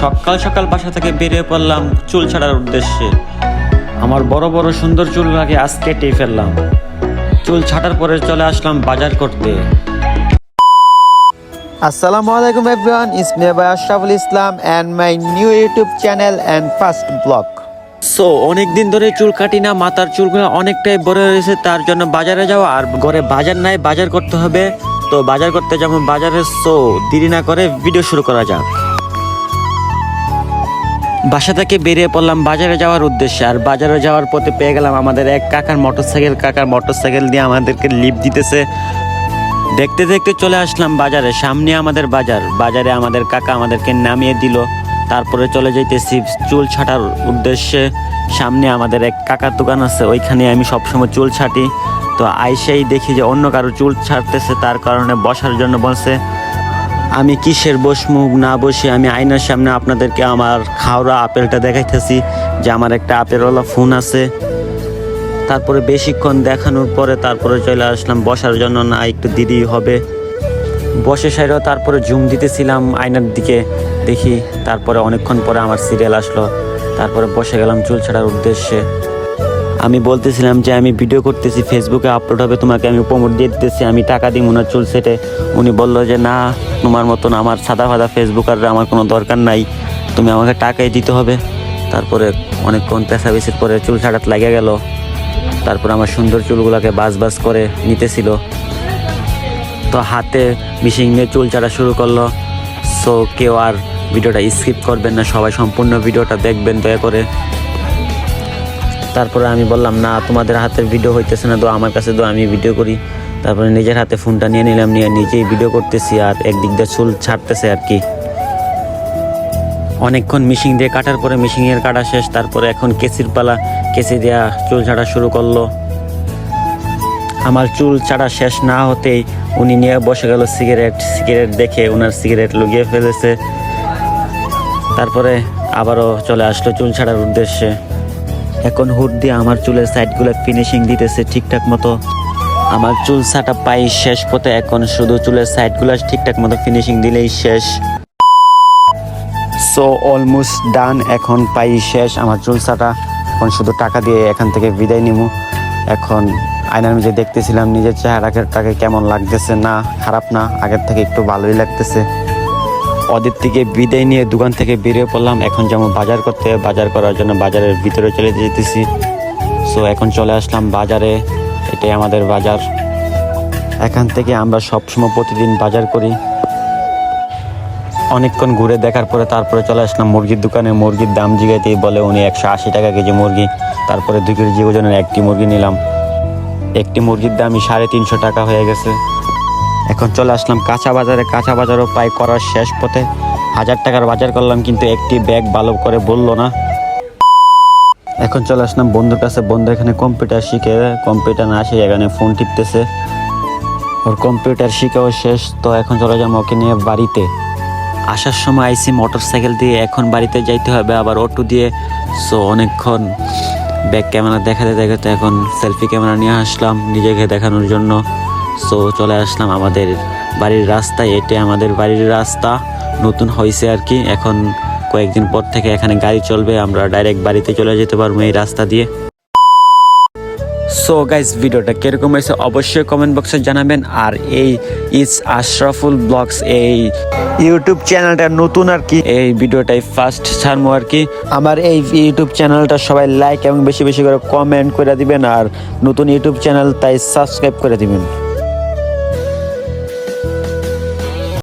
সকাল সকাল বাসা থেকে বেরিয়ে পড়লাম চুল ছাড়ার উদ্দেশ্যে। আমার বড় বড় সুন্দর চুলগুলোকে আজ কেটেই ফেললাম। চুল ছাটার পরে চলে আসলাম বাজার করতে। alaikum everyone, it's me by Ashraful Islam and my new YouTube channel and first blog. So অনেক দিন ধরে চুল কাটি না মাথার চুলগুলো অনেকটাই বড় হয়েছে তার জন্য বাজারে যাওয়া আর ঘরে বাজার নাই বাজার করতে হবে। তো বাজার করতে যাব বাজারে সো দেরি না করে ভিডিও শুরু করা যাক। বাসা থেকে বেরিয়ে পড়লাম বাজারে যাওয়ার উদ্দেশ্যে। আর বাজারে যাওয়ার পথে পেয়ে গেলাম আমাদের এক কাকার মোটরসাইকেল। কাকার মোটরসাইকেল দিয়ে আমাদেরকে লিফট দিতেছে। দেখতে দেখতে চলে আসলাম বাজারে, সামনে আমাদের বাজার। বাজারে আমাদের কাকা আমাদেরকে নামিয়ে দিল। তারপরে চলে যাইতেছি চুল ছাটার উদ্দেশ্যে। সামনে আমাদের এক কাকার দোকান আছে, ওইখানে আমি সবসময় চুল ছাটি। তো আইসেই দেখি যে অন্য কারও চুল ছাড়তেছে তার কারণে বসার জন্য বলছে আমি কিসের বসমু? না বসে আমি আয়নার সামনে আপনাদেরকে আমার খাওয়া আপেলটা দেখাইতেছি, যে আমার একটা আপেলওয়ালা ফোন আছে। তারপরে বেশিক্ষণ দেখানোর পরে তারপরে চলে আসলাম, বসার জন্য না, একটু দিদি হবে। বসে সাইডও তারপরে জুম দিতেছিলাম আয়নার দিকে, দেখি তারপরে অনেকক্ষণ পরে আমার সিরিয়াল আসলো। তারপরে বসে গেলাম চুল ছাড়ার উদ্দেশ্যে। আমি বলতেছিলাম যে আমি ভিডিও করতেছি ফেসবুকে আপলোড হবে, তোমাকে আমি প্রমোট দিয়ে দিতেছি, আমি টাকা দিই মনে চুল সেটে। উনি বলল যে না তোমার মতন আমার সাদা ফাদা ফেসবুকার আমার কোনো দরকার নাই। তুমি আমাকে টাকাই দিতে হবে। তারপরে অনেকক্ষণ পেশাবেশির পরে চুল ছাড়াতে লেগে গেল। তারপর আমার সুন্দর চুলগুলোকে বাস বাস করে নিতেছিল। তো হাতে মিশিং নিয়ে চুল চাড়া শুরু করল। সো কেউ আর ভিডিওটা স্কিপ করবেন না। সবাই সম্পূর্ণ ভিডিওটা দেখবেন, দয়া করে। তারপরে আমি বললাম, না, তোমাদের হাতের ভিডিও হইতেছে না। তো আমার কাছে তো আমি ভিডিও করি। তারপরে নিজের হাতে ফোনটা নিয়ে নিলাম, নিয়ে নিজেই ভিডিও করতেছি আর একদিক দিয়ে চুল ছাড়তেছে আর কি। অনেকক্ষণ মিশিং দিয়ে কাটার পরে মিশিংয়ের কাটা শেষ, তারপরে এখন কেসির পালা কেসি দেওয়া চুল ছাড়া শুরু করল। আমার চুল ছাড়া শেষ না হতেই উনি নিয়ে বসে গেল সিগারেট সিগারেট দেখে ওনার সিগারেট লুকিয়ে ফেলেছে। তারপরে আবারও চলে আসলো চুল ছাড়ার উদ্দেশ্যে। এখন হুড দিয়ে আমার চুলের সাইডগুলো ফিনিশিং দিতেছে ঠিকঠাক মতো। আমার চুল ছাটা পাই শেষ পথে এখন শুধু চুলের সাইডগুলো ঠিকঠাক মতো ফিনিশিং দিলেই শেষ। সো অলমোস্ট ডান এখন পাই শেষ আমার চুল ছাটা এখন শুধু টাকা দিয়ে এখান থেকে বিদায় নিবো। এখন আয়নার মধ্যে দেখতেছিলাম নিজের চেহারাটাকে কেমন লাগতেছে না, খারাপ না, আগের থেকে একটু ভালোই লাগতেছে। ওদের থেকে বিদায় নিয়ে দোকান থেকে বেরিয়ে পড়লাম, এখন যেমন বাজার করতে। বাজার করার জন্য বাজারের ভিতরে চলে যেতেছি। সো এখন চলে আসলাম বাজারে। এটাই আমাদের বাজার। এখান থেকে আমরা সবসময় প্রতিদিন বাজার করি। অনেকক্ষণ ঘুরে দেখার পরে তারপরে চলে আসলাম মুরগির দোকানে। মুরগির দাম জিগাইতেই বলে উনি একশো আশি টাকা কেজি মুরগি। তারপরে দুই কেজি ওজনের একটি মুরগি নিলাম। একটি মুরগির দামই সাড়ে তিনশো টাকা হয়ে গেছে। এখন চলে আসলাম কাঁচা বাজারে। কাঁচা বাজারও পাই করার শেষ পথে। হাজার টাকার বাজার করলাম, কিন্তু একটি ব্যাগ ভালো করে বলল না। এখন চলে আসলাম বন্ধুর কাছে। বন্ধু এখানে কম্পিউটার শিখে কম্পিউটার না শিখে এখানে ফোন টিপতেছে। ওর কম্পিউটার শিখাও শেষ, তো এখন চলে যাব ওকে নিয়ে বাড়িতে। আসার সময় আইসি মোটর সাইকেল দিয়ে, এখন বাড়িতে যাইতে হবে, আবার অটো দিয়ে। সো অনেকক্ষণ ব্যাক ক্যামেরা দেখাতে দেখাতে এখন সেলফি ক্যামেরা নিয়ে আসলাম, নিজেকে দেখানোর জন্য। সো চলে আসলাম আমাদের বাড়ির রাস্তায় এটে আমাদের বাড়ির রাস্তা। নতুন হয়েছে আর কি, এখন কয়েকদিন পর থেকে এখানে গাড়ি চলবে আমরা ডাইরেক্ট বাড়িতে চলে যেতে পারব এই রাস্তা দিয়ে। সো গাইজ ভিডিওটা কীরকম হয়েছে অবশ্যই কমেন্ট বক্সে জানাবেন আর এই ইস আশরাফুল ব্লগস এই ইউটিউব চ্যানেলটা নতুন আর কি। এই ভিডিওটাই ফার্স্ট ছাড়বো আর কি। আমার এই ইউটিউব চ্যানেলটা সবাই লাইক এবং বেশি বেশি করে কমেন্ট করে দিবেন আর নতুন ইউটিউব চ্যানেল তাই সাবস্ক্রাইব করে দিবেন।